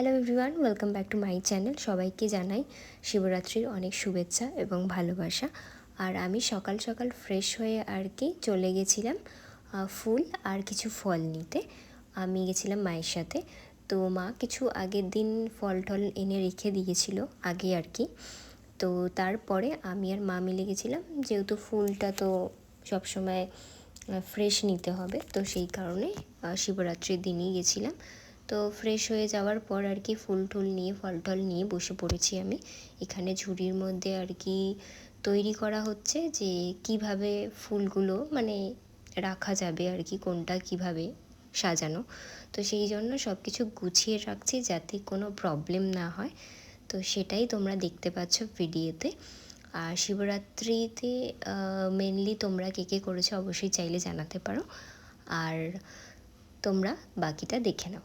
Hello everyone welcome back to my channel সবাইকে জানাই শিবরাত্রির অনেক শুভেচ্ছা এবং ভালোবাসা। আর আমি সকাল সকাল ফ্রেশ হয়ে আর কি চলে গেছিলাম ফুল আর কিছু ফল নিতে। আমি গেছিলাম মায়ের সাথে। তো মা কিছু আগের দিন ফল টল এনে রেখে দিয়েছিল, আগে আর কি। তো তারপরে আমি আর মা মিলে গেছিলাম, যেহেতু ফুলটা তো সবসময় ফ্রেশ নিতে হবে, তো সেই কারণে শিবরাত্রির দিনই গেছিলাম। তো ফ্রেশ হয়ে যাওয়ার পর আর কি ফুল টুল নিয়ে, ফল টল নিয়ে বসে পড়েছি আমি। এখানে ঝুড়ির মধ্যে আর কি তৈরি করা হচ্ছে যে কীভাবে ফুলগুলো মানে রাখা যাবে আর কি, কোনটা কীভাবে সাজানো। তো সেই জন্য সব কিছু গুছিয়ে রাখছি যাতে কোনো প্রবলেম না হয়। তো সেটাই তোমরা দেখতে পাচ্ছ ভিডিওতে আর শিবরাত্রিতে মেনলি তোমরা কে কে করেছ অবশ্যই চাইলে জানাতে পারো। আর তোমরা বাকিটা দেখে নাও।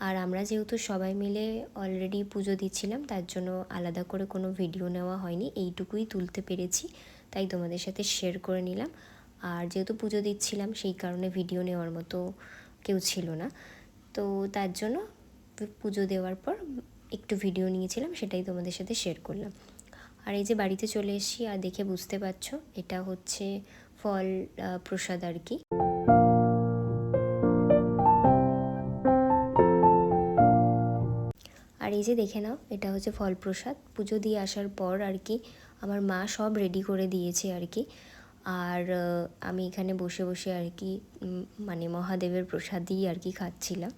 আর আমরা যেহেতু সবাই মিলে অলরেডি পুজো দিচ্ছিলাম, তার জন্য আলাদা করে কোনো ভিডিও নেওয়া হয়নি, এইটুকুই তুলতে পেরেছি, তাই তোমাদের সাথে শেয়ার করে নিলাম। আর যেহেতু পুজো দিচ্ছিলাম, সেই কারণে ভিডিও নেওয়ার মতো কেউ ছিল না। তো তার জন্য পুজো দেওয়ার পর একটু ভিডিও নিয়েছিলাম, সেটাই তোমাদের সাথে শেয়ার করলাম। আর এই যে বাড়িতে চলে এসেছি, আর দেখে বুঝতে পারছ, এটা হচ্ছে ফল প্রসাদ আর কি। এই যে দেখে নাও, এটা হচ্ছে ফল প্রসাদ পুজো দিয়ে আসার পর আর কি আমার মা সব রেডি করে দিয়েছে আর কি। আর আমি এখানে বসে বসে আর কি মানে মহাদেবের প্রসাদই আর কি খাচ্ছিলাম।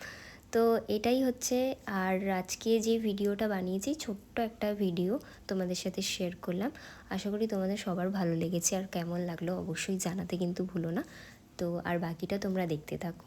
তো এটাই হচ্ছে, আর আজকে যে ভিডিওটা বানিয়েছি, ছোট্ট একটা ভিডিও তোমাদের সাথে শেয়ার করলাম। আশা করি তোমাদের সবার ভালো লেগেছে, আর কেমন লাগল অবশ্যই জানাতে কিন্তু ভুলো না। তো আর বাকিটা তোমরা দেখতে থাকো।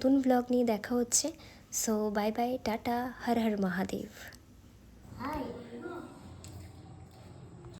নতুন ব্লগ নিয়ে দেখা হচ্ছে so bye bye tata Har Har Mahadev.